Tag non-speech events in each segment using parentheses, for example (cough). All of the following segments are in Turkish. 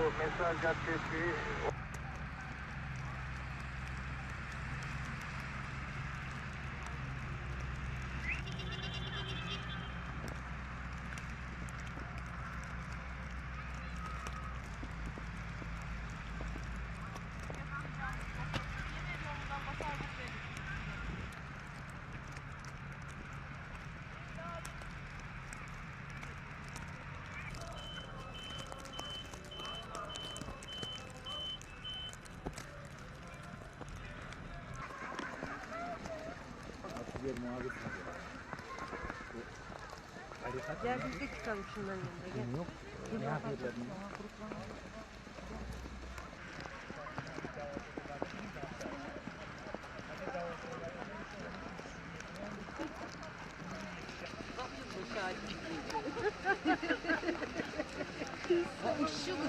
to Mr. Justice. Mesaj Caddesi Gel biz de çıkalım şunların yanına. Gel. Yok.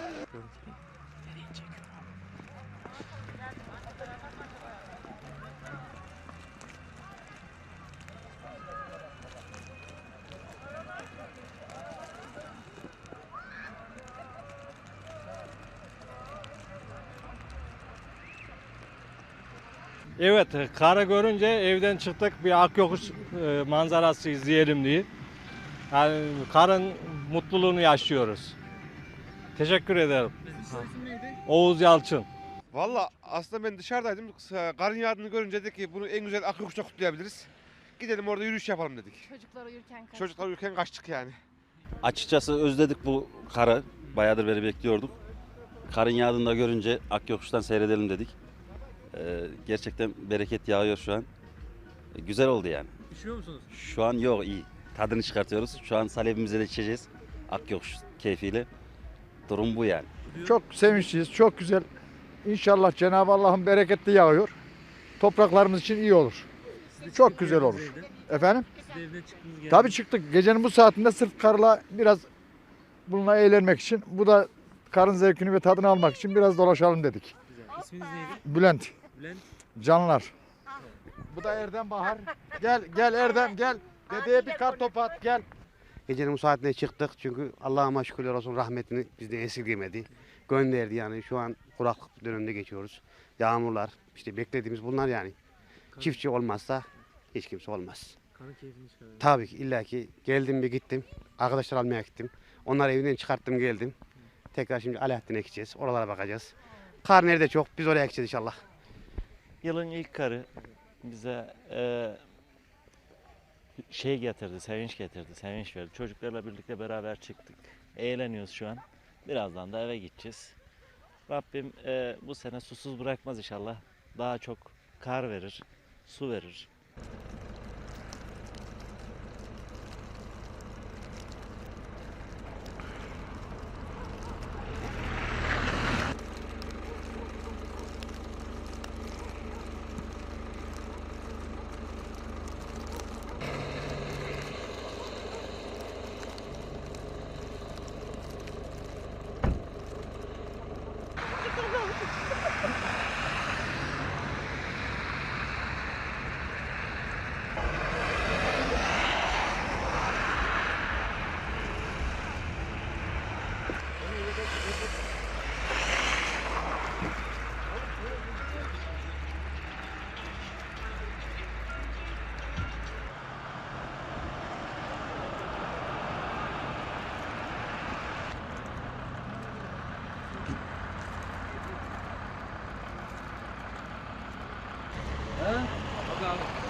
(laughs) (laughs) Evet, karı görünce evden çıktık bir Akyokuş e, manzarası izleyelim diye. Yani karın mutluluğunu yaşıyoruz. Teşekkür ederim. Oğuz Yalçın. Valla aslında ben dışarıdaydım. Karın yağdığını görünce dedik ki bunu en güzel Akıyokuş'ta kutlayabiliriz. Gidelim orada yürüyüş yapalım dedik. Çocuklar uyurken kaç. Çocuklar uyurken kaçtık yani. Açıkçası özledik bu karı. Bayağıdır beri bekliyorduk. Karın yağdığını da görünce Akyokuş'tan seyredelim dedik. Ee, gerçekten bereket yağıyor şu an. Ee, güzel oldu yani. Üşüyor musunuz? Şu an yok iyi. Tadını çıkartıyoruz. Şu an salebimize de içeceğiz. Akyokuş keyfiyle. Durum bu yani. Çok sevinçliyiz, çok güzel. İnşallah Cenab-ı Allah'ın bereketli yağıyor. Topraklarımız için iyi olur. Çok güzel olur. Efendim? Siz de evden çıktınız geldiniz. Tabii çıktık. Gecenin bu saatinde sırf karla biraz bununla eğlenmek için. Bu da karın zevkini ve tadını almak için biraz dolaşalım dedik. Güzel. İsminiz neydi? Bülent, Bülent. canlar. Bu da Erdem Bahar. Gel, gel Erdem gel. Dedeye bir kar topu at gel. Gecenin bu saatine çıktık çünkü Allah'a şükürler olsun rahmetini bizden esirgemedi. Gönderdi yani şu an kuraklık döneminde geçiyoruz. Yağmurlar işte beklediğimiz bunlar yani. Çiftçi olmazsa hiç kimse olmaz. Karın keyfini çıkarın. Tabii ki illa ki geldim bir gittim. Arkadaşlar almaya gittim. Onları evinden çıkarttım geldim. Tekrar şimdi Alaaddin'e gideceğiz. Oralara bakacağız. Kar nerede çok biz oraya gideceğiz inşallah. Yılın ilk karı bize e, şey getirdi, sevinç getirdi, sevinç verdi. Çocuklarla birlikte beraber çıktık. Eğleniyoruz şu an. Birazdan da eve gideceğiz. Rabbim e, bu sene susuz bırakmaz inşallah. Daha çok kar verir, su verir.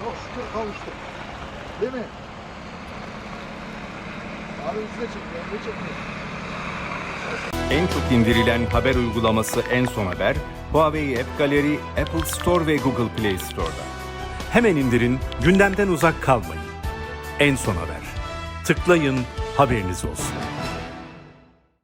Çok şükür kavuştuk. Değil mi? Abi de çekiyor. Ne çekiyor? En çok indirilen haber uygulaması En Son Haber, Huawei App Gallery, Apple Store ve Google Play Store'da. Hemen indirin, gündemden uzak kalmayın. En Son Haber. Tıklayın, haberiniz olsun.